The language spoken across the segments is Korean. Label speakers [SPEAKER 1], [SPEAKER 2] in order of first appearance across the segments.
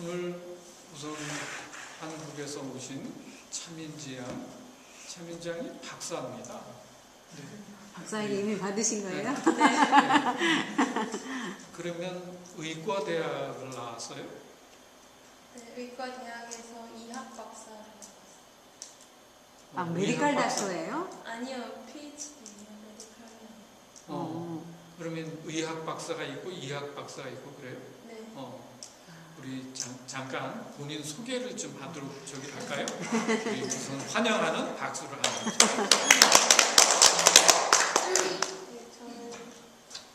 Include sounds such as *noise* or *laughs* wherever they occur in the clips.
[SPEAKER 1] 오늘 우선 한국에서 오신 차민지 양, 차민지 양이 박사입니다. 네.
[SPEAKER 2] 박사에게 이미 받으신 거예요?
[SPEAKER 1] 그러면 의과대학을 나왔어요?
[SPEAKER 3] 네, 의과 대학에서 이학 박사를 받았어요.
[SPEAKER 2] 아,
[SPEAKER 1] 어,
[SPEAKER 2] 메디컬
[SPEAKER 1] 의학 박사.
[SPEAKER 2] 닥터예요?
[SPEAKER 3] 아니요, PhD예요, 메디컬이요.
[SPEAKER 1] 어, 그러면 의학 박사가 있고 이학 박사가 있고 그래요?
[SPEAKER 3] 네.
[SPEAKER 1] 어, 우리 잠, 잠깐 본인 소개를 좀 하도록 저기 할까요? 우리 우선 환영하는 박수를 하는
[SPEAKER 3] 네, 저는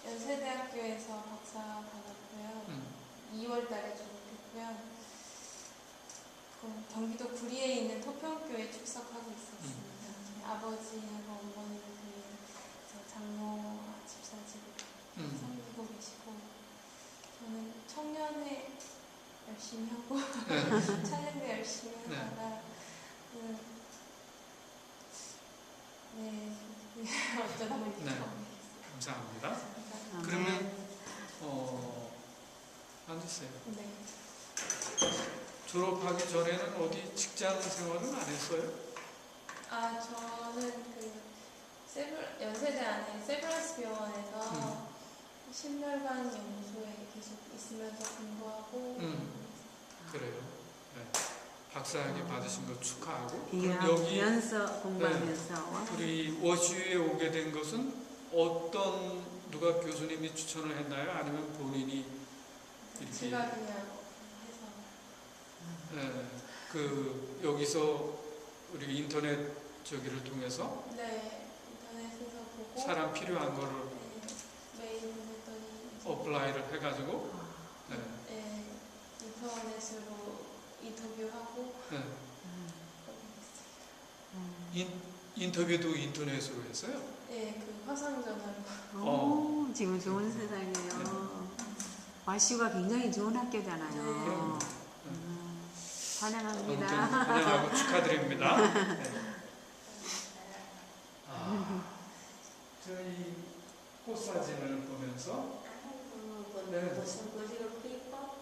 [SPEAKER 3] 연세대학교에서 박사 받았고요.
[SPEAKER 1] 음,
[SPEAKER 3] 2월 달에 졸업했고요. 그 경기도 구리에 있는 토평교에 축석하고 있었습니다. 저희 아버지하고 어머니를 위해 저 장모 집사직을
[SPEAKER 1] 음,
[SPEAKER 3] 섬기고 계시고 저는 청년회 열심히 하고
[SPEAKER 1] 네. *laughs*
[SPEAKER 3] 촬영도 열심히
[SPEAKER 1] 네.
[SPEAKER 3] 하다가 그, 네 *laughs* 어쩌다 보니까
[SPEAKER 1] 네. 감사합니다. 그러면 어, 앉으세요.
[SPEAKER 3] 네.
[SPEAKER 1] 졸업하기 전에는 어디 직장 생활은 안 했어요?
[SPEAKER 3] 아 저는 그 세블 연세대 안에 세브란스 병원에서
[SPEAKER 1] 음.
[SPEAKER 3] 심혈관 연구소에 계속 있으면서 공부하고
[SPEAKER 1] 음. 그래요. 네. 박사학위 받으신 거 축하하고 그럼 여기
[SPEAKER 2] 면서 공부하면서 와.
[SPEAKER 1] 우리 워시에 오게 된 것은 어떤 누가 교수님이 추천을 했나요? 아니면 본인이 이렇게
[SPEAKER 3] 제가 그냥 해서
[SPEAKER 1] 예, 그 여기서 우리 인터넷 저기를 통해서
[SPEAKER 3] 네 인터넷에서 보고
[SPEAKER 1] 사람 필요한 거를
[SPEAKER 3] 네, 메일 보냈더니 이제
[SPEAKER 1] 어플라이를 해가지고 네,
[SPEAKER 3] 네, 인터넷으로 인터뷰하고
[SPEAKER 1] 네.
[SPEAKER 3] 됐어요.
[SPEAKER 1] 인, 인터뷰도 인터넷으로 했어요.
[SPEAKER 3] 네, 그 화상 전화로.
[SPEAKER 1] 어.
[SPEAKER 2] 오, 지금 좋은 세상이에요. 와시가 굉장히 좋은 학교잖아요.
[SPEAKER 3] 네.
[SPEAKER 2] 음, 환영합니다.
[SPEAKER 1] 환영하고 *laughs* 축하드립니다. 네. 아, 저희 꽃 사진을 보면서 네.
[SPEAKER 4] 무슨 꽃이고 피고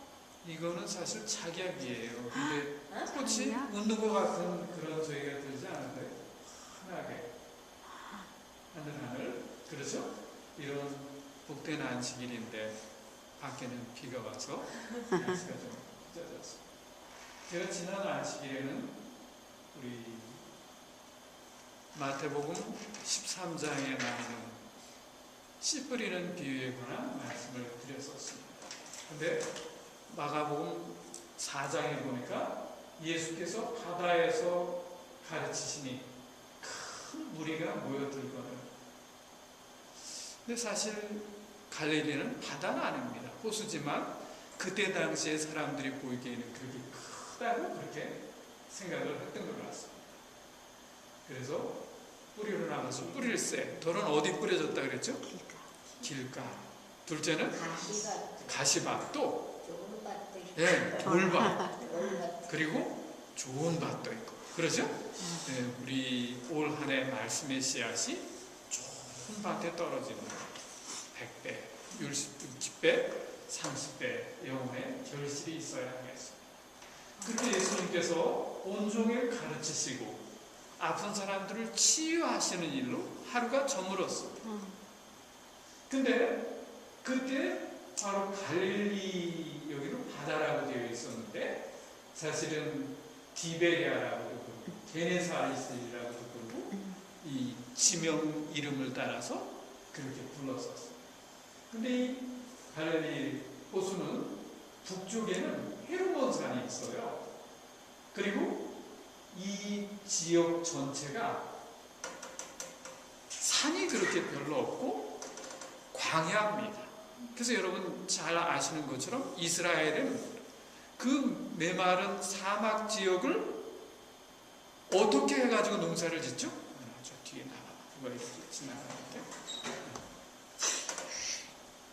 [SPEAKER 1] 이거는 사실 착약이에요. 근데 꽃이
[SPEAKER 2] 착약?
[SPEAKER 1] 웃는 것 같은 그런 저희가 들지 않은데 환하게 하늘 하늘 그렇죠? 이런 복된 안식일인데 밖에는 비가 와서 날씨가 좀 찢어졌어. 제가 지난 안식일에는 우리 마태복음 13장에 나오는 씨 뿌리는 비유에 관한 말씀을 드렸었습니다. 근데 마가복음 4장에 보니까 예수께서 바다에서 가르치시니 큰 무리가 모여들거든요. 근데 사실 갈릴리는 바다는 아닙니다. 호수지만 그때 당시에 사람들이 보기에는 그렇게 크다고 그렇게 생각을 했던 것 같습니다. 그래서 뿌리로 나가서 뿌리를 쎄. 돌은 어디 뿌려졌다 그랬죠? 길가. 둘째는 가시밭. 또 예, 돌밭. *laughs* 그리고 좋은 밭도 있고 그러죠? 네, 우리 올 한 해 말씀의 씨앗이 좋은 밭에 떨어지는 100배, 60배, 30배 영혼의 결실이 있어야 하겠습니다. 그렇게 예수님께서 온종일 가르치시고 아픈 사람들을 치유하시는 일로 하루가 저물었습니다. 근데 그때 바로 갈릴리 여기는 바다라고 되어 있었는데 사실은 디베리아라고도 부르고 게네사리스라고도 부르고 이 지명 이름을 따라서 그렇게 불렀었어요. 근데 이 갈릴리 호수는 북쪽에는 헤르몬 산이 있어요. 그리고 이 지역 전체가 산이 그렇게 별로 없고 광야입니다. 그래서 여러분 잘 아시는 것처럼 이스라엘은 그 메마른 사막 지역을 어떻게 해가지고 농사를 짓죠? 아, 저 뒤에 나가 누가 이렇게 지나가는데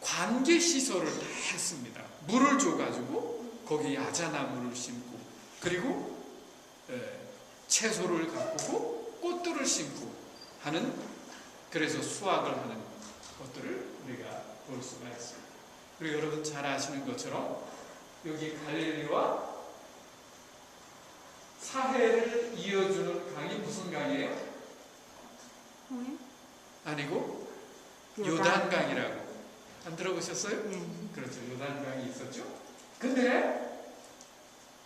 [SPEAKER 1] 관계 시설을 다 했습니다. 물을 줘가지고 거기 야자나무를 심고 그리고 에, 채소를 가꾸고 꽃들을 심고 하는 그래서 수확을 하는 것들을 우리가 볼 수가 있습니다. 그리고 여러분 잘 아시는 것처럼 여기 갈릴리와 사해를 이어주는 강이 무슨 강이에요?
[SPEAKER 2] 네.
[SPEAKER 1] 아니고 요단강이라고 안 들어보셨어요?
[SPEAKER 2] 네.
[SPEAKER 1] 그렇죠. 요단강이 있었죠. 근데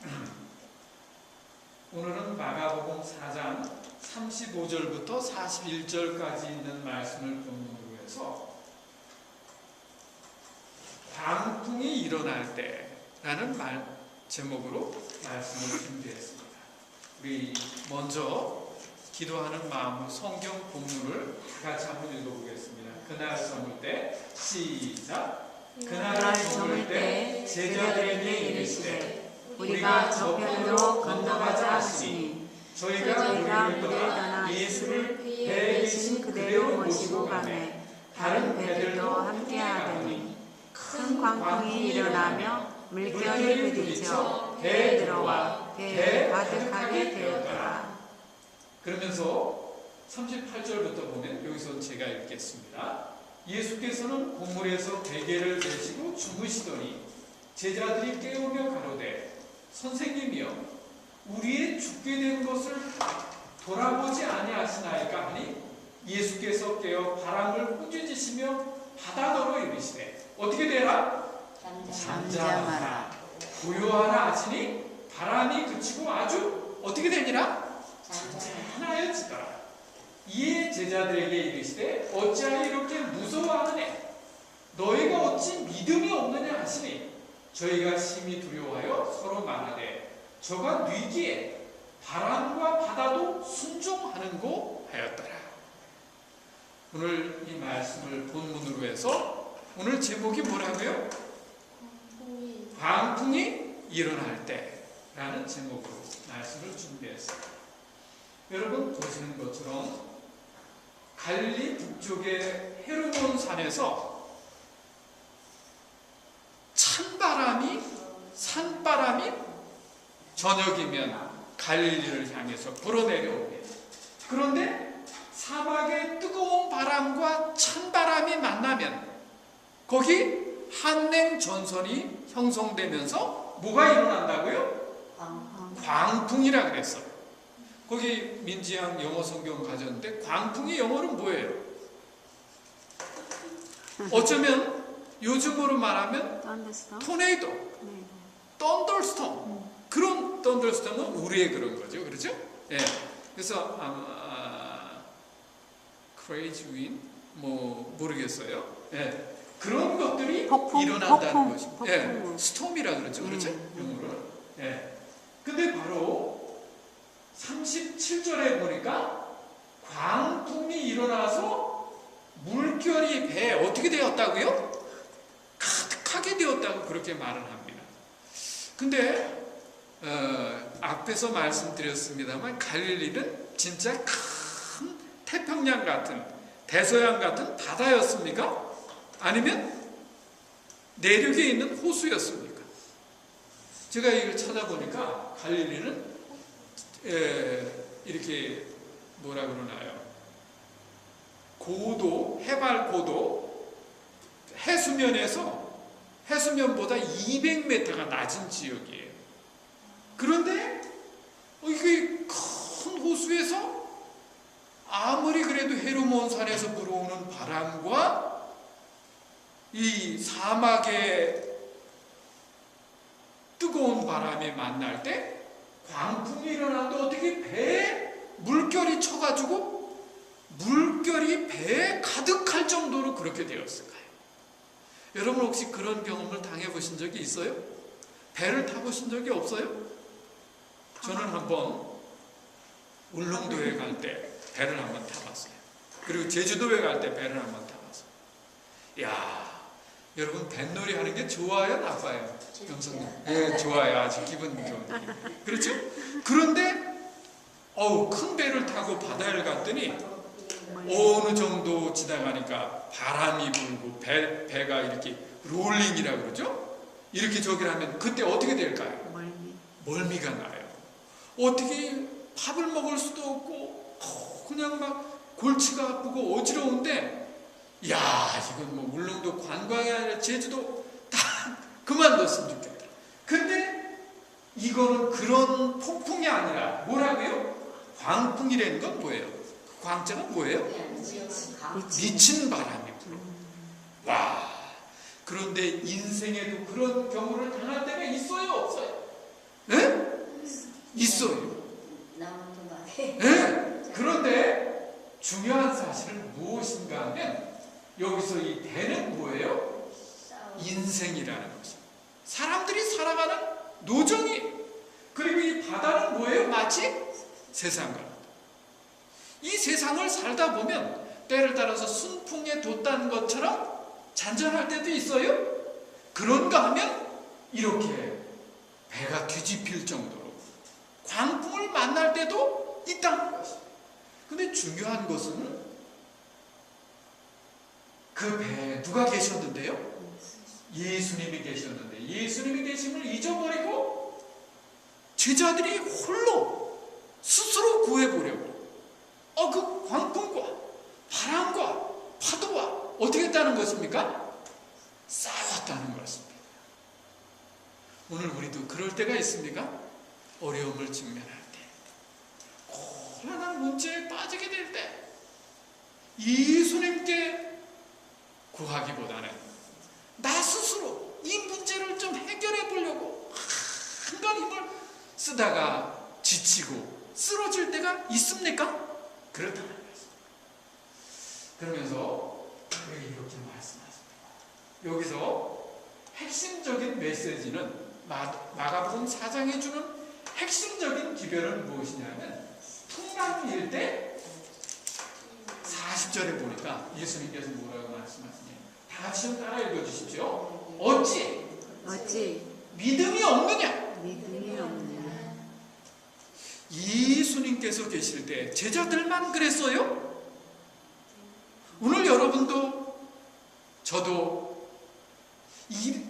[SPEAKER 1] *clears throat* 오늘은 마가복음 4장 35절부터 41절까지 있는 말씀을 본문으로 해서 광풍이 일어날 때라는 말 제목으로 말씀을 준비했습니다. 우리 먼저 기도하는 마음으로 성경 본문을 같이 한번 읽어보겠습니다. 그날 저물 때 시작. 그날
[SPEAKER 2] 그날
[SPEAKER 1] 저물
[SPEAKER 2] 저물 때때
[SPEAKER 1] 제자들에게 이르시되
[SPEAKER 2] 우리가 저편으로 건너가자 하시니
[SPEAKER 1] 저희가 우리를 떠나 예수를
[SPEAKER 3] 배에
[SPEAKER 2] 계신 그대로 모시고 가매 다른 배들도 함께 하더니 큰 광풍이 일어나며 물결이 부딪혀 배에 들어와 배에 가득하게 되었더라.
[SPEAKER 1] 그러면서 38절부터 보면 여기서 제가 읽겠습니다. 예수께서는 고물에서 베개를 메시고 주무시더니 제자들이 깨우며 가로되 선생님이여 우리의 죽게 된 것을 돌아보지 아니하시나이까 하니 예수께서 깨어 바람을 꾸짖으시며 바다더러 이르시되 어떻게 되라? 잠잠하라 고요하라 하시니 바람이 그치고 아주 어떻게 되니라? 하나였지더라. 이에 제자들에게 이르시되 어찌하여 이렇게 무서워하느냐? 너희가 어찌 믿음이 없느냐 하시니 저희가 심히 두려워하여 서로 말하되 저가 뉘기에 바람과 바다도 순종하는고 하였더라. 오늘 이 말씀을 본문으로 해서 오늘 제목이 뭐라고요?
[SPEAKER 3] 광풍이
[SPEAKER 1] 일어날 때라는 제목으로 말씀을 준비했습니다. 여러분 보시는 것처럼 갈릴리 북쪽의 헤르몬 산에서 찬바람이 산바람이 저녁이면 갈릴리를 향해서 불어내려옵니다. 그런데 사막의 뜨거운 바람과 찬바람이 만나면 거기 한냉 전선이 형성되면서 뭐가 일어난다고요? 광풍이라 그랬어요. 거기 민지양 영어 성경 가졌는데 광풍이 영어는 뭐예요? 어쩌면 요즘으로 말하면? 토네이도,
[SPEAKER 2] 네.
[SPEAKER 1] 던더스톰 그런 던더스톰은 우리의 그런 거죠, 그렇죠? 예. 그래서 아마 crazy wind 뭐 모르겠어요. 예. 그런 것들이
[SPEAKER 2] 폭풍,
[SPEAKER 1] 일어난다는
[SPEAKER 2] 폭풍,
[SPEAKER 1] 것입니다.
[SPEAKER 2] 폭풍.
[SPEAKER 1] 예. 스톰이라 그러죠, 그렇죠?
[SPEAKER 2] 음.
[SPEAKER 1] 영어로. 예. 근데 바로 37절에 보니까 광풍이 일어나서 물결이 배에 어떻게 되었다고요? 가득하게 되었다고 그렇게 말을 합니다. 근데 어, 앞에서 말씀드렸습니다만 갈릴리는 진짜 큰 태평양 같은 대서양 같은 바다였습니까? 아니면 내륙에 있는 호수였습니까? 제가 이걸 찾아보니까 갈릴리는 에, 이렇게 뭐라 그러나요? 고도, 해발 고도, 해수면에서 해수면보다 200m가 낮은 지역이에요. 그런데 어, 이게 큰 호수에서 아무리 그래도 헤르몬 산에서 불어오는 바람과 이 사막의 뜨거운 바람이 만날 때 광풍이 일어나는데 어떻게 배에 물결이 쳐가지고 물결이 배에 가득할 정도로 그렇게 되었을까요? 여러분 혹시 그런 경험을 당해보신 적이 있어요? 배를 타보신 적이 없어요? 저는 한번 울릉도에 갈 때 배를 한번 타봤어요. 그리고 제주도에 갈 때 배를 한번 타봤어요. 야 여러분 뱃놀이 하는 게 좋아요, 나빠요? 영성님. 예, 좋아요. 아주 기분 좋은. 그렇죠? 그런데 어우 큰 배를 타고 바다를 갔더니 어느 정도 지나가니까 바람이 불고 배, 배가 이렇게 롤링이라 그러죠? 이렇게 저기를 하면 그때 어떻게 될까요?
[SPEAKER 2] 멀미.
[SPEAKER 1] 멀미가 나요. 어떻게 밥을 먹을 수도 없고 어, 그냥 막 골치가 아프고 어지러운데 야 이건 뭐 울릉도 관광이 아니라 제주도 다 *laughs* 그만뒀으면 좋겠다. 근데 이거는 그런 폭풍이 아니라 뭐라고요? 광풍이라는 건 뭐예요? 그 광자는 뭐예요? 미친 바람이 불어. 와. 그런데 인생에도 그런 경우를 당할 때가 있어요, 없어요? 예? 있어요. 예. 그런데 중요한 사실은 무엇인가 하면 여기서 이 대는 뭐예요? 인생이라는 것입니다. 사람들이 살아가는 노정이 그리고 이 바다는 뭐예요? 마치 세상과 이 세상을 살다 보면 때를 따라서 순풍에 돛다는 것처럼 잔잔할 때도 있어요. 그런가 하면 이렇게 배가 뒤집힐 정도로 광풍을 만날 때도 있다는 것입니다. 근데 중요한 것은 그 배에 누가 계셨는데요? 예수님이 계셨는데 예수님이 계심을 잊어버리고 제자들이 홀로 스스로 구해보려고 어 그 광풍과 바람과 파도와 어떻게 했다는 것입니까? 싸웠다는 것입니다. 오늘 우리도 그럴 때가 있습니까? 어려움을 직면할 때 곤란한 문제에 빠지게 될 때 예수님께 구하기보다는 나 스스로 이 문제를 좀 해결해 보려고 한간 힘을 쓰다가 지치고 쓰러질 때가 있습니까? 그렇다는 것입니다. 그러면서 이렇게 말씀하십니다. 여기서 핵심적인 메시지는 마, 마가복음 4장에 주는 핵심적인 기별은 무엇이냐면 풍랑일 때 40절에 보니까 예수님께서 뭐라고 말씀하시냐 다 같이 좀 따라 읽어주십시오. 어찌
[SPEAKER 2] 어찌
[SPEAKER 1] 믿음이 없느냐?
[SPEAKER 2] 믿음이 없느냐
[SPEAKER 1] 예수님께서 계실 때 제자들만 그랬어요? 오늘 여러분도 저도 이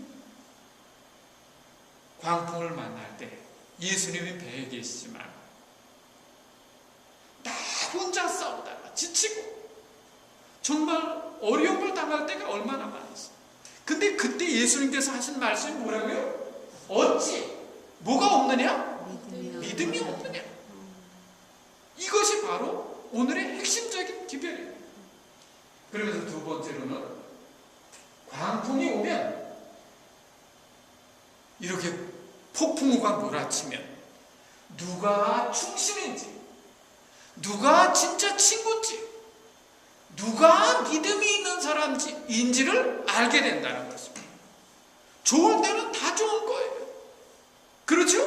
[SPEAKER 1] 광풍을 만날 때 예수님이 배에 계시지만 나 혼자 싸우다가 지치고 정말 어려움 을 당할 때가 얼마나 많았어. 근데 그때 예수님께서 하신 말씀이 뭐라고요? 어찌 뭐가 없느냐?
[SPEAKER 2] 믿음이 없느냐
[SPEAKER 1] 믿음이 없느냐? 이것이 바로 오늘의 핵심적인 기별이에요. 그러면서 두 번째로는 광풍이 오면 이렇게 폭풍우가 몰아치면 누가 충신인지 누가 진짜 친구인지 누가 믿음이 있는 사람인지를 알게 된다는 것입니다. 좋을 때는 다 좋은 거예요. 그렇죠?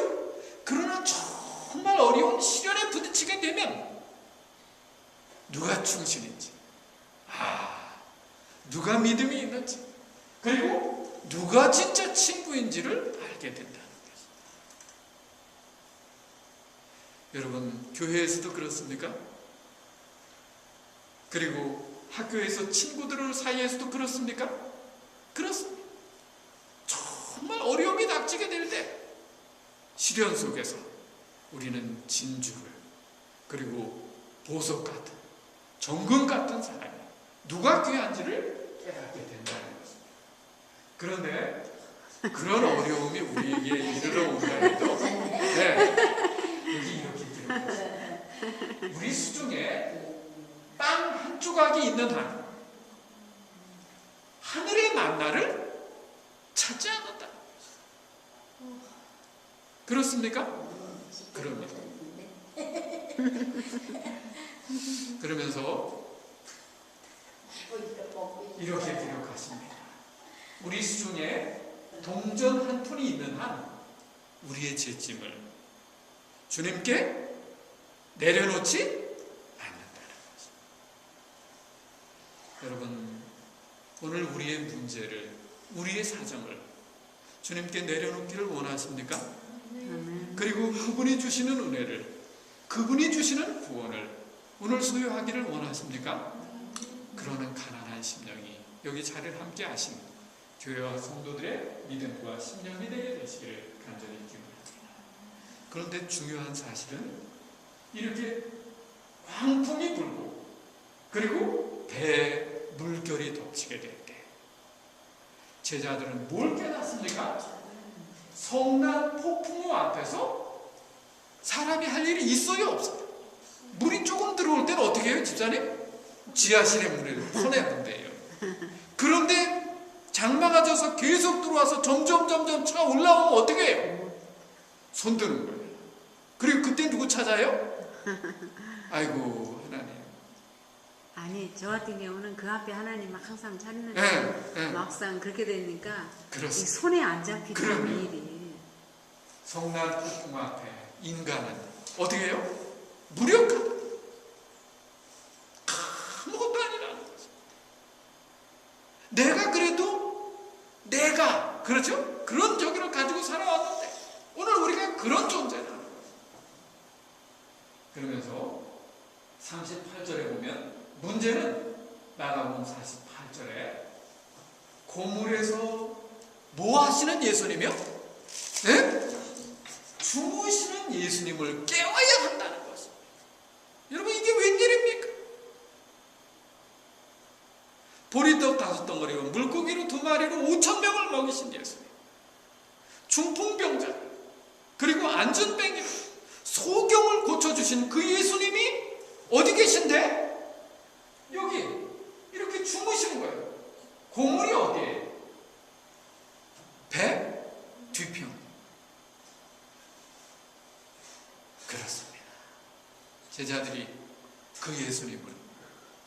[SPEAKER 1] 그러나 정말 어려운 시련에 부딪히게 되면 누가 충신인지, 아, 누가 믿음이 있는지, 그리고 누가 진짜 친구인지를 알게 된다는 것입니다. 여러분, 교회에서도 그렇습니까? 그리고 학교에서 친구들 사이에서도 그렇습니까? 그렇습니다. 정말 어려움이 닥치게 될 때, 시련 속에서 우리는 진주를 그리고 보석 같은 정금 같은 사람이 누가 귀한지를 깨닫게 된다는 것입니다. 그런데 그런 어려움이 우리에게 이르러 온다해도 네, 여기 이렇게 기록했습니다. 우리 수중에 땅 한 조각이 있는 한 하늘의 만나를 찾지 않는다. 그렇습니까? 그럽니다. 그러면서 이렇게 기록하십니다. 우리 수중에 동전 한 푼이 있는 한 우리의 죄짐을 주님께 내려놓지 않는다는 것입니다. 여러분, 오늘 우리의 문제를, 우리의 사정을 주님께 내려놓기를 원하십니까? 그리고 그분이 주시는 은혜를, 그분이 주시는 구원을 오늘 소유하기를 원하십니까? 그러는 가난한 심령이 여기 자리를 함께 하신 교회와 성도들의 믿음과 심령이 되게 되시기를 간절히 기원합니다. 그런데 중요한 사실은 이렇게 광풍이 불고 그리고 배에 물결이 덮치게 될때 제자들은 뭘 깨닫습니까? 성난 폭풍우 앞에서 사람이 할 일이 있어요 없어요? 물이 조금 들어올 때는 어떻게 해요 집사님? 지하실에 물을 퍼내본대요 그런데 장마가 져서 계속 들어와서 점점 점점 차 올라오면 어떻게 해요? 손 드는 거예요 그리고 그때 누구 찾아요? 아이고
[SPEAKER 2] 아니 저 같은 경우는 그 앞에 하나님 항상 찾는데
[SPEAKER 1] 예, 예.
[SPEAKER 2] 막상 그렇게 되니까 이
[SPEAKER 1] 그렇습니다
[SPEAKER 2] 손에 안 잡히는
[SPEAKER 1] 그럼요.
[SPEAKER 2] 일이
[SPEAKER 1] 성난 폭풍 앞에 인간은 어떻게 해요? 무력하다. 아무것도 아니라는 거죠. 내가 그래도 내가 그렇죠? 그런 저기를 가지고 살아왔는데 오늘 우리가 그런 존재라는 거예요. 그러면서 38절에 보면 문제는 나가본 48절에 고물에서 뭐 하시는 예수님이요? 네? 주무시는 예수님을 깨워야 한다는 것입니다. 여러분 이게 웬일입니까? 보리떡 다섯 덩어리와 물고기로 두 마리로 오천 명을 먹이신 예수님. 중풍병자 그리고 안전뱅이 소경을 고쳐주신 그 예수님이 어디 계신데? 여기 이렇게 주무시는 거예요. 고물이 어디에? 배 뒤편. 그렇습니다. 제자들이 그 예수님을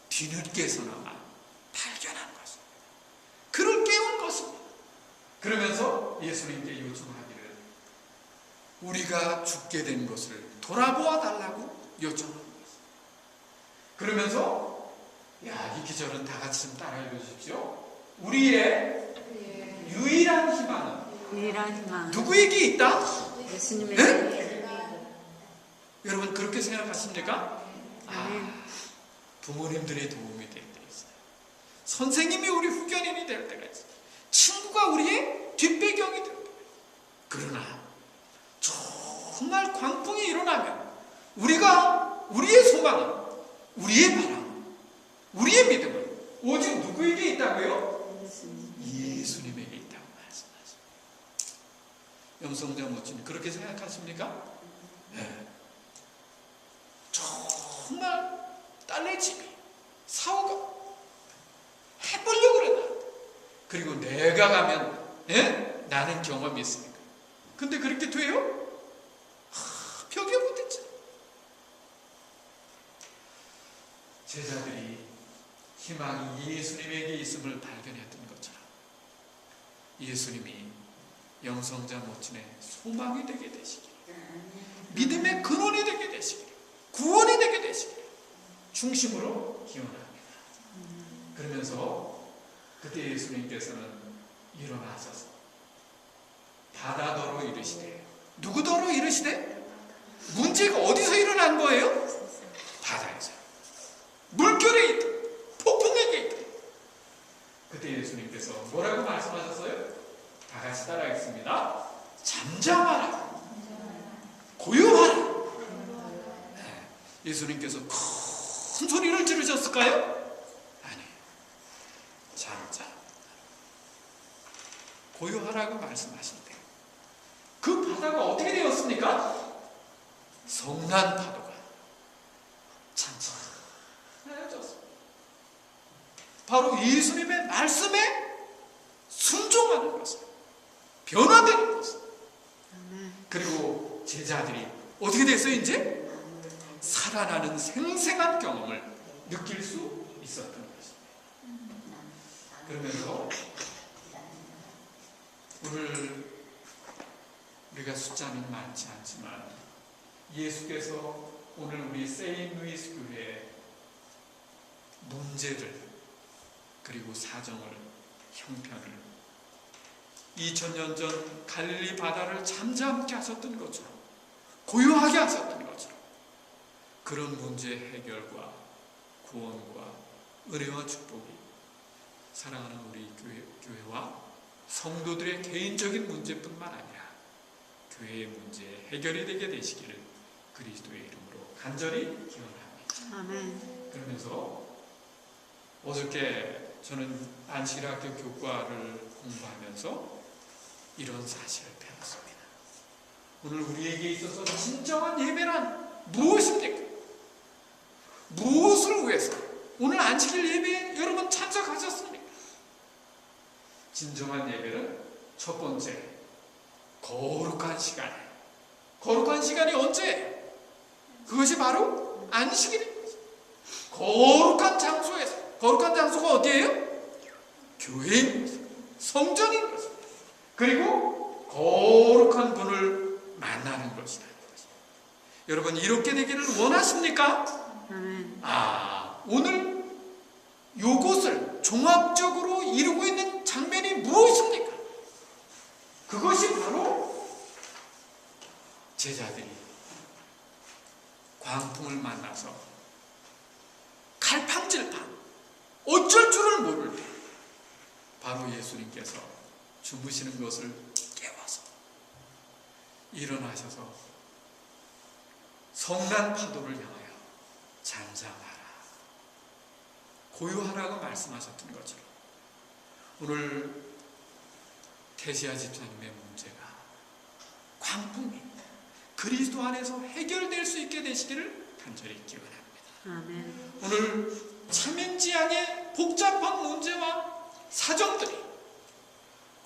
[SPEAKER 1] 뒤늦게서나마 발견한 것입니다. 그를 깨운 것입니다. 그러면서 예수님께 요청하기를 우리가 죽게 된 것을 돌아보아 달라고 요청하는 것입니다. 그러면서 야, 이 기절은 다 같이 좀 따라해 주십시오. 우리의 유일한 희망은
[SPEAKER 2] 유일한 희망
[SPEAKER 1] 누구에게 있다?
[SPEAKER 2] 예수님의
[SPEAKER 1] 네? 여러분 그렇게 생각하십니까?
[SPEAKER 2] 아멘.
[SPEAKER 1] 부모님들의 도움이 될 때 있어요. 선생님이 우리 후견인이 될 때가 있어요. 친구가 우리의 뒷배경이 될 때. 그러나 정말 광풍이 일어나면 우리가 우리의 소망은 우리의 바람, 우리의 믿음은 오직 누구에게 있다고요? 예수님 에게 있다고 말씀하십니다. 염성자 모친 그렇게 생각하십니까? 네. 정말 딸내 집이 사오가 해보려고 그래 나 그리고 내가 가면 예? 나는 경험이 있으니까 근데 그렇게 돼요? 하, 벽에 부딪혀 제자들이 희망이 예수님에게 있음을 발견했던 것처럼 예수님이 영성자 모친의 소망이 되게 되시길 믿음의 근원이 되게 되시길 구원이 되게 되시길 중심으로 기원합니다. 그러면서 그때 예수님께서는 일어나셔서 바다더러 이르시되 누구더러 이르시되 문제가 어디서 일어난 거예요? 바다에서 물결에 있다 폭풍에게 있다 그때 예수님께서 뭐라고 말씀하셨어요? 다 같이 따라하겠습니다 잠잠하라 고요하라 네. 예수님께서 큰 소리를 지르셨을까요? 잠잠. 고요하라고 말씀하신대. 그 바다가 어떻게 되었습니까? 성난 파도가 찬찬해졌습니다. 바로 예수님의 말씀에 순종하는 것을 변화되는 것을 그리고 제자들이 어떻게 됐어요 이제? 살아나는 생생한 경험을 느낄 수 있었던 것입니다. 그러면서 오늘 우리가 숫자는 많지 않지만 예수께서 오늘 우리 세인 루이스 교회의 문제를 그리고 사정을 형편을 2000년 전 갈릴리 바다를 잠잠케 하셨던 것처럼 고요하게 하셨던 것처럼 그런 문제 해결과 구원과 은혜와 축복이 사랑하는 우리 교회, 교회와 성도들의 개인적인 문제뿐만 아니라 교회의 문제 해결이 되게 되시기를 그리스도의 이름으로 간절히 기원합니다.
[SPEAKER 2] 아멘.
[SPEAKER 1] 그러면서 어저께 저는 안식일학교 교과를 공부하면서 이런 사실을 배웠습니다. 오늘 우리에게 있어서 진정한 예배란 무엇입니까? 무엇을 위해서 오늘 안식일 예배에 여러분 참석하셨습니까? 진정한 예배는 첫 번째 거룩한 시간에 거룩한 시간이 언제? 그것이 바로 안식일입니다. 거룩한 장소에서 거룩한 장소가 어디예요? 교회입니다. 성전인 것입니다. 그리고 거룩한 분을 만나는 것이다. 여러분 이렇게 되기를 원하십니까?
[SPEAKER 2] 아멘.
[SPEAKER 1] 아 오늘 요것을 종합적으로 이루고 있는 장면이 무엇입니까? 그것이 바로 제자들이 광풍을 만나서 갈팡질팡 어쩔 줄을 모를 때 바로 예수님께서 주무시는 것을 깨워서 일어나셔서 성난 파도를 향하여 잠잠하라 고요하라고 말씀하셨던 것처럼 오늘 테시아 집사님의 문제가 광풍이 그리스도 안에서 해결될 수 있게 되시기를 간절히 기원합니다.
[SPEAKER 2] 아멘.
[SPEAKER 1] 오늘 차민지향의 복잡한 문제와 사정들이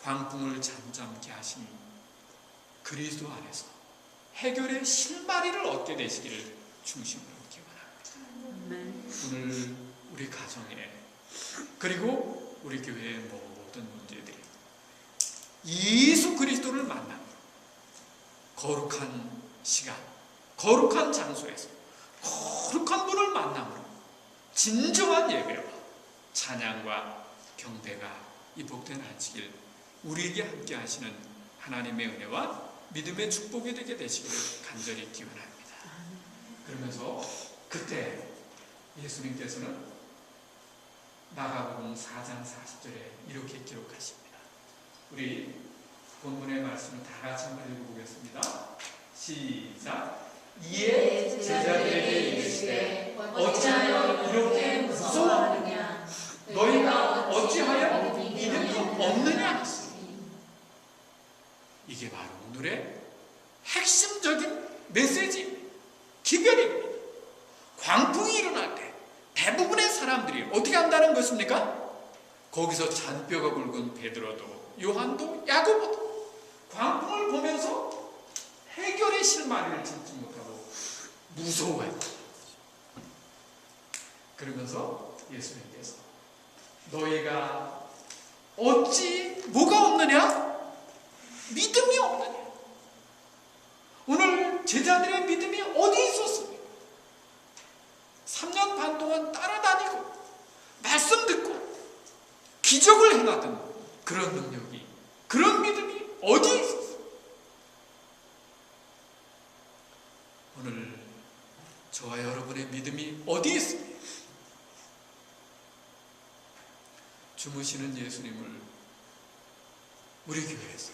[SPEAKER 1] 광풍을 잠잠케 하신 그리스도 안에서 해결의 실마리를 얻게 되시기를 중심으로 기원합니다.
[SPEAKER 2] 아멘.
[SPEAKER 1] 오늘 우리 가정에 그리고 우리 교회의 모든 문제들이 예수 그리스도를 만나 거룩한 시간, 거룩한 장소에서 거룩한 분을 만남으로 진정한 예배와 찬양과 경배가 이 복된 안식일 우리에게 함께 하시는 하나님의 은혜와 믿음의 축복이 되게 되시기를 간절히 기원합니다. 그러면서 그때 예수님께서는 마가복음 4장 40절에 이렇게 기록하십니다. 우리 본문의 말씀을 다 같이 한번 읽어보겠습니다. 시작. 이에 제자들에게 이르시되 어찌하여 이렇게 무서워하느냐 너희가 어찌하여 믿음이 없느냐 이게 바로 오늘의 핵심적인 메시지 기별입니다. 광풍이 일어날 때 대부분의 사람들이 어떻게 한다는 것입니까? 거기서 잔뼈가 굵은 베드로도 요한도 야고보도 광풍을 보면서 해결의 실마리를 찾지 못하고 무서워했다. 그러면서 예수님께서 너희가 어찌 뭐가 없느냐? 믿음이 없느냐? 오늘 제자들의 믿음이 어디 있었습니까? 3년 반 동안 따라다니고 말씀 듣고 기적을 행하던 그런 능력이 그런 믿음이 어디에 있었어요? 오늘 저와 여러분의 믿음이 어디에 있습니까? 주무시는 예수님을 우리 교회에서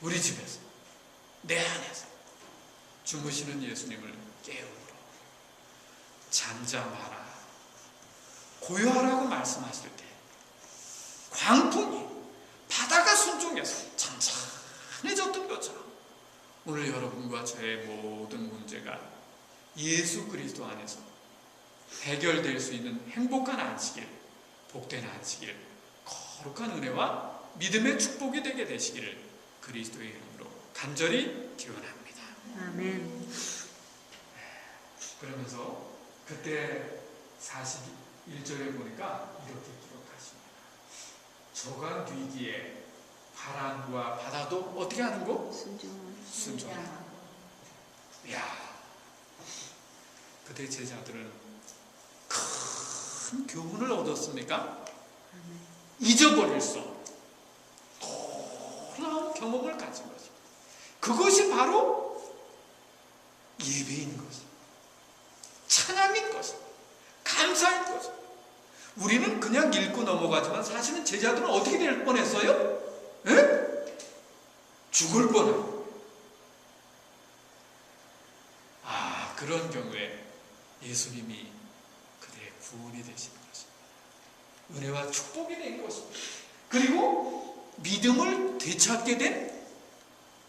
[SPEAKER 1] 우리 집에서 내 안에서 주무시는 예수님을 깨우므로 잠잠하라 고요하라고 말씀하실 때 광풍이 바다가 순종해서 잔잔해졌던 것처럼 오늘 여러분과 저의 모든 문제가 예수 그리스도 안에서 해결될 수 있는 행복한 안식일 복된 안식일 거룩한 은혜와 믿음의 축복이 되게 되시기를 그리스도의 이름으로 간절히 기원합니다.
[SPEAKER 2] 아멘.
[SPEAKER 1] 그러면서 그때 41절에 보니까 이렇게. 저간 뒤기에 바람과 바다도 어떻게 하는 거?
[SPEAKER 2] 순종.
[SPEAKER 1] 순종하는 야 그때 제자들은 큰 교훈을 얻었습니까? 잊어버릴 수 놀라운 경험을 가진 거죠. 그것이 바로 예배인 것이 찬양인 것이 감사인 것이 우리는 그냥 읽고 넘어가지만 사실은 제자들은 어떻게 될 뻔했어요? 에? 죽을 뻔해요. 아, 그런 경우에 예수님이 그대의 구원이 되시는 것입니다. 은혜와 축복이 된 것입니다. 그리고 믿음을 되찾게 된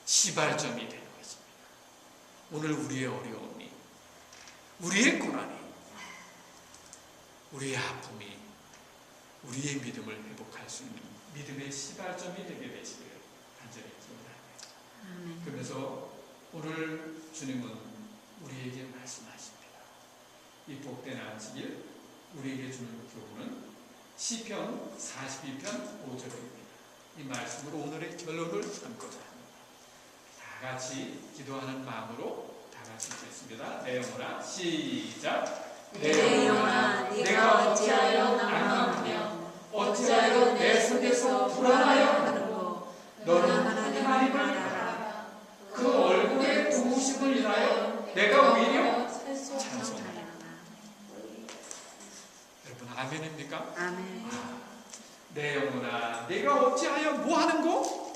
[SPEAKER 1] 시발점이 되는 것입니다. 오늘 우리의 어려움이, 우리의 고난이, 우리의 아픔이 우리의 믿음을 회복할 수 있는 믿음의 시발점이 되게 되시기를 간절히 기원합니다. 그래서 오늘 주님은 우리에게 말씀하십니다. 이 복된 안식일 우리에게 주는 교훈은 시편 42편 5절입니다. 이 말씀으로 오늘의 결론을 삼고자 합니다. 다 같이 기도하는 마음으로 다 같이 읽겠습니다. 내 영혼아 시작.
[SPEAKER 2] 내 영혼아 네가 어찌하여 난감하며 어찌하여 내 속에서 불안하여 하는고 너는 하나님 말을 알아라
[SPEAKER 1] 그 얼굴의 부으심을 인하여 내가 오히려
[SPEAKER 3] 찬송
[SPEAKER 1] 찬송하라. 여러분 아멘입니까?
[SPEAKER 2] 아멘
[SPEAKER 1] 아, 내 영혼아 내가 어찌하여 뭐 하는 거?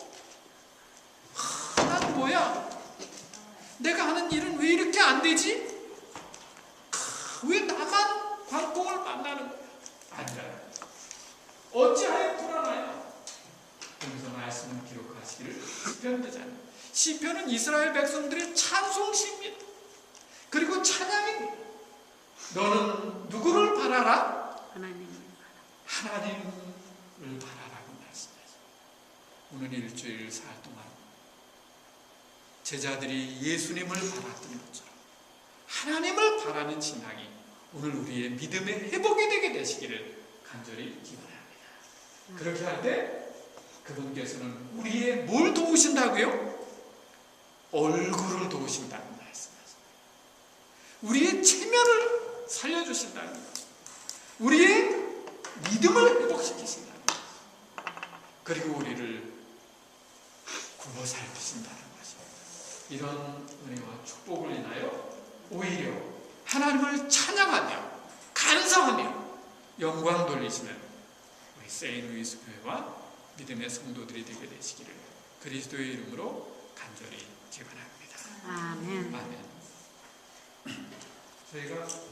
[SPEAKER 1] 하, 난 뭐야? 내가 하는 일은 왜 이렇게 안 되지? 하, 왜 나만 관공을 만나는 거야? 아니라 어찌하여 불안하여? 그러면서 말씀을 기록하시기를 시편되잖아요. 시편은 이스라엘 백성들의 찬송시입니다. 그리고 찬양입니다. 너는 누구를 바라라?
[SPEAKER 2] 하나님
[SPEAKER 1] 하나님을 바라라고 말씀하죠. 오늘 일주일 사흘 동안 제자들이 예수님을 바랐던 것처럼 하나님을 바라는 신앙이 오늘 우리의 믿음의 회복이 되게 되시기를 간절히 기원합니다. 그렇게 할 때 그분께서는 우리의 뭘 도우신다고요? 얼굴을 도우신다는 말씀하십니다. 우리의 체면을 살려주신다는 거죠. 우리의 믿음을 회복시키신다는 거죠. 그리고 우리를 굽어 살피신다는. 이런 은혜와 축복을 인하여 오히려 하나님을 찬양하며 간성하며 영광 돌리시는 우리 세인루이스 교회와 믿음의 성도들이 되게 되시기를 그리스도의 이름으로 간절히 기원합니다.
[SPEAKER 2] 아멘
[SPEAKER 1] 아멘. 저희가